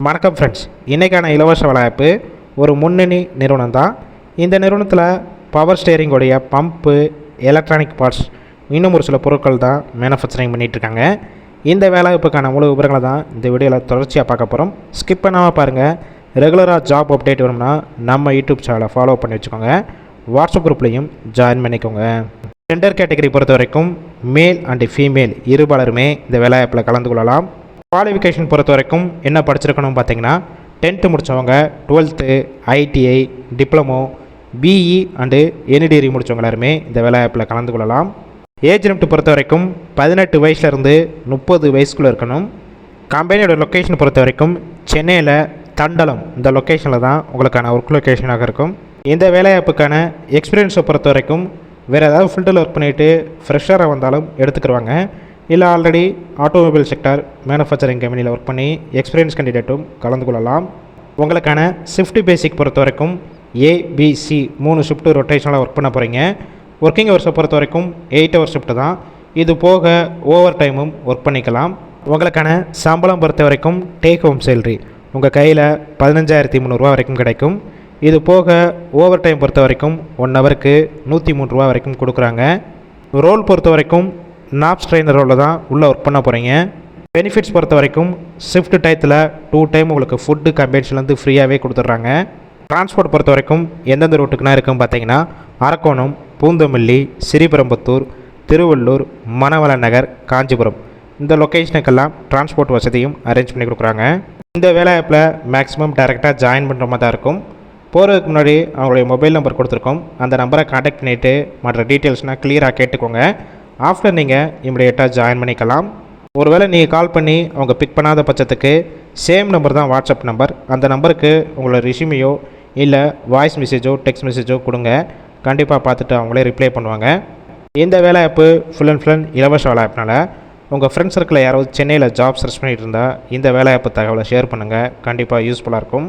வணக்கம் ஃப்ரெண்ட்ஸ் இன்றைக்கான இலவச வலையப்பு ஒரு முன்னணி நிறுவனம் தான் இந்த நிறுவனத்தில் பவர் ஸ்டேரிங்குடைய பம்பு எலக்ட்ரானிக் பார்ட்ஸ் இன்னும் ஒரு சில பொருட்கள் தான் மேனுஃபேக்சரிங் பண்ணிகிட்ருக்காங்க இந்த வேலைவாய்ப்புக்கான முழு விவரங்களை தான் இந்த வீடியோவில் தொடர்ச்சியாக பார்க்க போகிறோம் ஸ்கிப் பண்ணாமல் பாருங்கள் ரெகுலராக ஜாப் அப்டேட் வரும்னா நம்ம யூடியூப் சேனலை ஃபாலோ பண்ணி வச்சுக்கோங்க. வாட்ஸ்அப் குரூப்லேயும் ஜாயின் பண்ணிக்கோங்க. ஜெண்டர் கேட்டகரி பொறுத்த வரைக்கும் மேல் அண்டு ஃபீமேல் இருபாலருமே இந்த வேலைவாய்ப்பில் கலந்து கொள்ளலாம். குவாலிஃபிகேஷன் பொறுத்த வரைக்கும் என்ன படிச்சிருக்கணும் பார்த்தீங்கன்னா டென்த்து முடித்தவங்க twelfth ITI diploma BE and any degree முடித்தவங்க எல்லாருமே இந்த வேலைவாய்ப்பில் கலந்து கொள்ளலாம். ஏஜ் லிமிட் பொறுத்த வரைக்கும் பதினெட்டு வயசுலேருந்து முப்பது வயசுக்குள்ளே இருக்கணும். கம்பெனியோட லொக்கேஷன் பொறுத்த வரைக்கும் சென்னையில் தண்டலம் இந்த லொக்கேஷனில் தான் உங்களுக்கான ஒர்க் லொக்கேஷனாக இருக்கும். இந்த வேலைவாய்ப்புக்கான எக்ஸ்பீரியன்ஸை பொறுத்த வரைக்கும் வேறு ஏதாவது ஃபீல்டில் ஒர்க் பண்ணிவிட்டு ஃப்ரெஷராக வந்தாலும் எடுத்துக்கிடுவாங்க இல்லை ஆல்ரெடி ஆட்டோமொபைல் செக்டார் மேனுஃபேக்சரிங் கம்பெனியில் ஒர்க் பண்ணி எக்ஸ்பீரியன்ஸ் கேண்டிடேட்டும் கலந்து கொள்ளலாம். உங்களுக்கான ஷிஃப்ட் பேசிக் பொறுத்த வரைக்கும் ஏபிசி மூணு ஷிஃப்ட் ரொட்டேஷனில் ஒர்க் பண்ண போகிறீங்க ஒர்க்கிங் ஹவர்ஸை பொறுத்த வரைக்கும் எயிட் ஹவர் ஷிஃப்ட் தான். இது போக ஓவர் டைமும் ஒர்க் பண்ணிக்கலாம். உங்களுக்கான சம்பளம் பொறுத்த வரைக்கும் டேக் ஹோம் சேல்ரி உங்கள் கையில் பதினஞ்சாயிரத்தி முந்நூறுரூவா வரைக்கும் கிடைக்கும். இது போக ஓவர் டைம் பொறுத்த வரைக்கும் ஒன் ஹவருக்கு நூற்றி மூணு ரூபா வரைக்கும் கொடுக்குறாங்க. ரோல் பொறுத்த வரைக்கும் நாப்ஸ் ட்ரெயினர் ரோலில் தான் உள்ளே ஒர்க் பண்ண போகிறீங்க பெனிஃபிட்ஸ் பொறுத்த வரைக்கும் ஷிஃப்ட் டயத்தில் டூ டைம் உங்களுக்கு ஃபுட்டு கம்பெனிஸ்லேருந்து ஃப்ரீயாகவே கொடுத்துட்றாங்க. டிரான்ஸ்போர்ட் பொறுத்த வரைக்கும் எந்தெந்த ரூட்டுக்குனா இருக்குன்னு பார்த்தீங்கன்னா அரக்கோணம் பூந்தமல்லி ஸ்ரீபெரும்புத்தூர் திருவள்ளூர் மணவள நகர் காஞ்சிபுரம். இந்த லொக்கேஷனுக்கெல்லாம் டிரான்ஸ்போர்ட் வசதியும் அரேஞ்ச் பண்ணி கொடுக்குறாங்க. இந்த வேலைவாய்ப்பில் மேக்ஸிமம் டேரெக்டாக ஜாயின் பண்ணுற மாதிரி தான் இருக்கும். போகிறதுக்கு முன்னாடி அவங்களுடைய மொபைல் நம்பர் கொடுத்துருக்கோம். அந்த நம்பரை காண்டாக்ட் பண்ணிவிட்டு மற்ற டீட்டெயில்ஸ்னால் க்ளியராக கேட்டுக்கோங்க. ஆஃப்டர் நீங்கள் இமிடியேட்டாக ஜாயின் பண்ணிக்கலாம். ஒருவேளை நீங்கள் கால் பண்ணி அவங்க பிக் பண்ணாத பட்சத்துக்கு சேம் நம்பர் தான் வாட்ஸ்அப் நம்பர் அந்த நம்பருக்கு உங்களோட ரிஷ்யூமையோ இல்லை வாய்ஸ் மெசேஜோ டெக்ஸ்ட் மெசேஜோ கொடுங்க. கண்டிப்பாக பார்த்துட்டு அவங்களே ரிப்ளை பண்ணுவாங்க. இந்த வேலைவாய்ப்பு ஃபுல் அண்ட் ஃபுல் இலவச வேலை ஆப்னால் உங்கள் ஃப்ரெண்ட்ஸ் சர்க்கிளில் யாராவது சென்னையில் ஜாப் சர்ச் பண்ணிகிட்டு இருந்தால் இந்த வேலைவாய்ப்பு தகவலை ஷேர் பண்ணுங்கள் கண்டிப்பாக யூஸ்ஃபுல்லாக இருக்கும்.